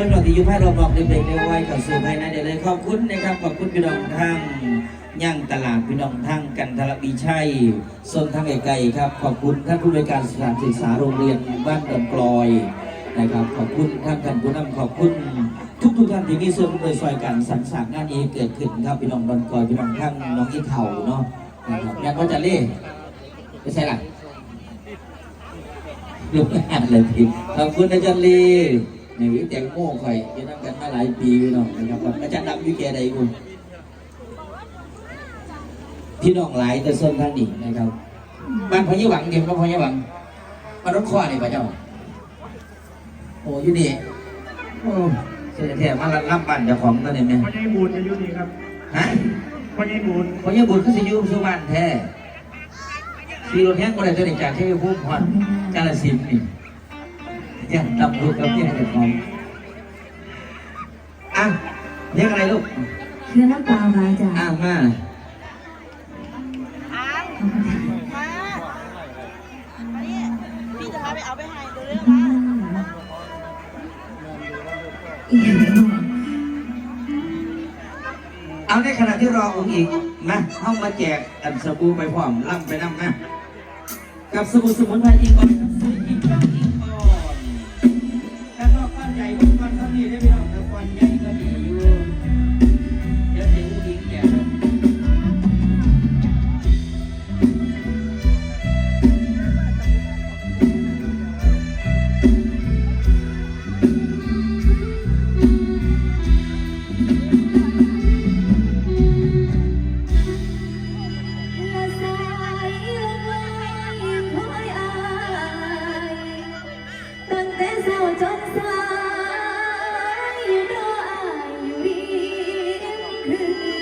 สำหรับเราที่อยู่ภายรอบๆเด็กๆได้ไว้กับสื่อภายในได้เลยขอบคุณนะครับขอบคุณพี่น้องทางย่างตลาดพี่น้องทางกันทรบีชัยโซนทางไกลๆครับขอบคุณท่านผู้บริการสถานศึกษาโรงเรียนบ้านดอนกลอยนะครับขอบคุณท่านท่านผู้นำขอบคุณทุกทุกท่านที่มีส่วนโดยซอยกันสรรสร้างงานนี้เกิดขึ้นครับพี่น้องดอนกลอยพี่น้องทางน้องอีเข่าเนาะนะครับยังก็จะเล่ไม่ใช่หรอดูงานเลยพี่ขอบคุณอาจารย์ลี ในวิแตงโม่ข่อยที่นั่งกันมาหลายปีพี่น้องนะครับกับอาจารย์ดำวิเกใดบุญพี่น้องหลายแต่ส้นทางนี้นะครับบ้านพญหวังเดียวก็พญหวังมานรถข้อนี่พระเจ้า โอ้อยูนี่โอ้เสียแท้มารับรับบ้านเจ้าของตอนนี้ไหมพ่อใหญ่บูนอายุนี่ครับฮะพ่อใหญ่บูนพญบุญก็สิอยูสุบ้านแท้สีรถแห้งก็ได้ตัวนี้จากที่พุ่มพอนกาลสิน ธุ์นี่ยังตำลูกกับเนี่ยเจ้าของอะเรียกอะไรลูกเพื่อน้ำปลามาจ้ะอะมาอ้างมานี่พี่จะพาไปเอาไปให้ดูเรื่องอืนะมอีกแล้วเอาในขณะที่รอองค์อีกนะเข้ามาแจกอันสบู่ไปพร้อมล่ำไปน้ำนะกับสบู่สมุนไพรอีกก่อน ม